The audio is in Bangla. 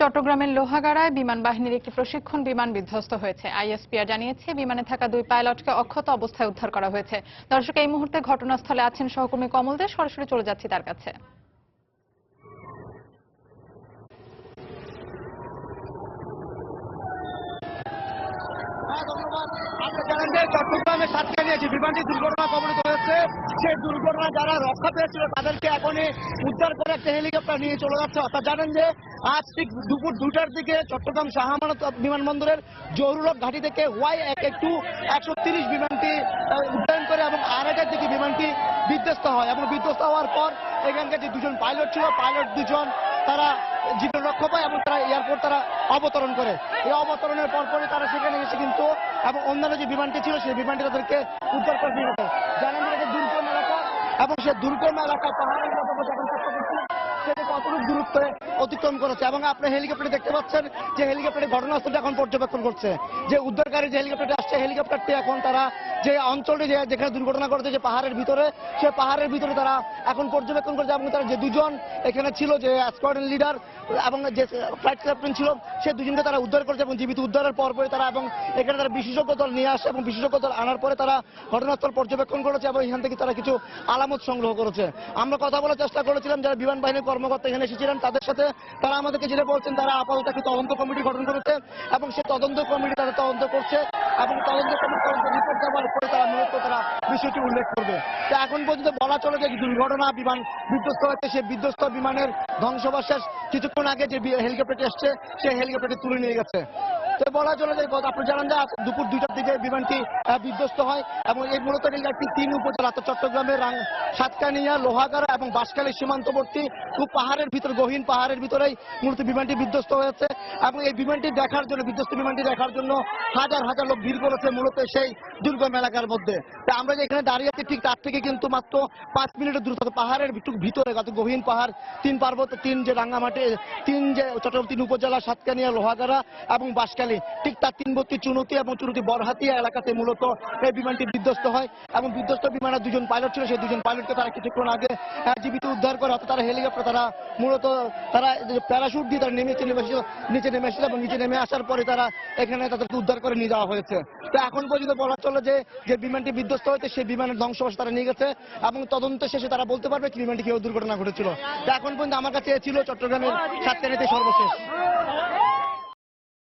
চট্টগ্রামের লোহাগাড়ায় বিমান বাহিনীর একটি প্রশিক্ষণ বিমান বিধ্বস্ত হয়েছে। আইএসপিআর জানিয়েছে বিমানে থাকা দুই পাইলটকে অক্ষত অবস্থায় উদ্ধার করা হয়েছে। দর্শক এই মুহূর্তে ঘটনাস্থলে আছেন সহকর্মী কমল দে। সরাসরি চলে যাচ্ছি তার কাছে। হ্যাঁ, ধন্যবাদ। আপনি চট্টগ্রামে সাতকানিয়া যে বিমানটি দুর্ঘটনা কবলিত হয়েছে। সেই দুর্ঘটনা যারা রক্ষা পেয়েছিল তাদেরকে এখনই উদ্ধার করে একটা হেলিকপ্টার নিয়ে চলে যাচ্ছে। অর্থাৎ জানেন যে আজ ঠিক দুপুর দুটার দিকে চট্টগ্রাম শাহমানত বিমানবন্দরের জহুরুলক ঘাটি থেকে ওয়াই এক এক টু একশো তিরিশ বিমানটি উড্ডয়ন করে এবং আড়াইটার দিকে বিমানটি বিধ্বস্ত হয় এবং বিধ্বস্ত হওয়ার পর এখানকার যে দুজন পাইলট ছিল, পাইলট দুজন তারা জীবন রক্ষা পায় এবং তারা এয়ারপোর্ট তারা অবতরণ করে। এই অবতরণের পরপরই তারা সেখানে এসে কিন্তু এবং অন্যান্য যে বিমানটি ছিল, সেই বিমানটি তাদেরকে উদ্ধার করে দিয়ে জানেন যে দুর্গম এলাকা এবং সে দুর্গম এলাকা পাহাড়ের মতো সেটা কতটুকু দূরত্বে অতিক্রম করেছে এবং আপনি হেলিকপ্টারে দেখতে পাচ্ছেন যে হেলিকপ্টারের ঘটনাস্থলটি এখন পর্যবেক্ষণ করছে। যে উদ্ধারকারী যে হেলিকপ্টারটি আসছে, হেলিকপ্টারটি এখন তারা যে অঞ্চলটি যে যেখানে দুর্ঘটনা ঘটেছে, যে পাহাড়ের ভিতরে, সে পাহাড়ের ভিতরে তারা এখন পর্যবেক্ষণ করছে এবং তারা যে দুজন এখানে ছিল, যে স্কোয়াড্রন লিডার এবং যে ফ্লাইট ক্যাপ্টেন ছিল, সে দুজনকে তারা উদ্ধার করেছে এবং জীবিত উদ্ধারের পরপরই তারা এবং এখানে তারা বিশেষজ্ঞ দল নিয়ে আসে এবং বিশেষজ্ঞ দল আনার পরে তারা ঘটনাস্থল পর্যবেক্ষণ করেছে এবং এখান থেকে তারা কিছু আলামত সংগ্রহ করেছে। আমরা কথা বলার চেষ্টা করেছিলাম, যারা বিমান বাহিনীর কর্মকর্তা এখানে এসেছিলেন, তাদের সাথে তারা আমাদেরকে যেটা বলছেন, তারা আপাতত একটি তদন্ত কমিটি গঠন করেছে এবং সেই তদন্ত কমিটি তারা তদন্ত করছে এবং তদন্ত কমিটি তদন্ত রিপোর্ট দেওয়ার পরে তারা মূলত তারা বিষয়টি উল্লেখ করবে। তো এখন পর্যন্ত বলা চলে যে দুর্ঘটনা, বিমান বিধ্বস্ত হয়েছে সেই বিধ্বস্ত বিমানের ধ্বংসাবশেষ কিছুক্ষণ আগে যে হেলিকপ্টারটি আসছে সেই হেলিকপ্টারটি তুলে নিয়ে গেছে। বলা চলে গত- আপনি জানেন যে দুপুর দুইটার দিকে বিমানটি বিধ্বস্ত হয় এবং এই মূলত রেলগাড়িটি তিন উপজেলা চট্টগ্রামের সাতকানিয়া, লোহাগাড়া এবং বাঁশখালী সীমান্তবর্তী খুব পাহাড়ের ভিতর, গহীন পাহাড়ের ভিতরেই মূলত বিমানটি বিধ্বস্ত হয়েছে এবং এই বিমানটি দেখার জন্য, বিধ্বস্ত বিমানটি দেখার জন্য হাজার হাজার লোক ভিড় করেছে মূলত সেই দুর্গম এলাকার মধ্যে। তা আমরা যে এখানে দাঁড়িয়ে আছি, ঠিক তার থেকে কিন্তু মাত্র পাঁচ মিনিটের দূরত্ব পাহাড়ের ভিতরে কত গহীন পাহাড়, তিন পার্বত্য, তিন যে রাঙ্গামাটি, তিন যে চট্টগ্রাম তিন উপজেলা, সাতকানিয়া, লোহাগাড়া এবং বাঁশখালী ঠিক তার তিনবর্তী চুনতি এবং চুনতি বরহাতিয়া এলাকাতে মূলত এই বিমানটি বিধ্বস্ত হয় এবং বিধ্বস্ত বিমানের দুজন পাইলট ছিল। সেই দুজন পাইলটকে তারা কিছুক্ষণ আগে জীবিত উদ্ধার করে অর্থাৎ তারা হেলিকপ্টার, তারা মূলত তারা প্যারাশুট দিয়ে তারা নেমে নেমে নিচে নেমে এসেছিল এবং নিচে নেমে আসার পরে তারা এখানে তাদেরকে উদ্ধার করে নিয়ে যাওয়া হয়েছে। তো এখন পর্যন্ত বলা চলে যে যে বিমানটি বিধ্বস্ত হয়েছে সেই বিমানের ধ্বংসবাস তারা নিয়ে গেছে এবং তদন্ত শেষে তারা বলতে পারবে কি বিমানটি কেউ দুর্ঘটনা ঘটেছিল। তো এখন পর্যন্ত আমার কাছে ছিল চট্টগ্রামের সাতকানিতে সর্বশেষ।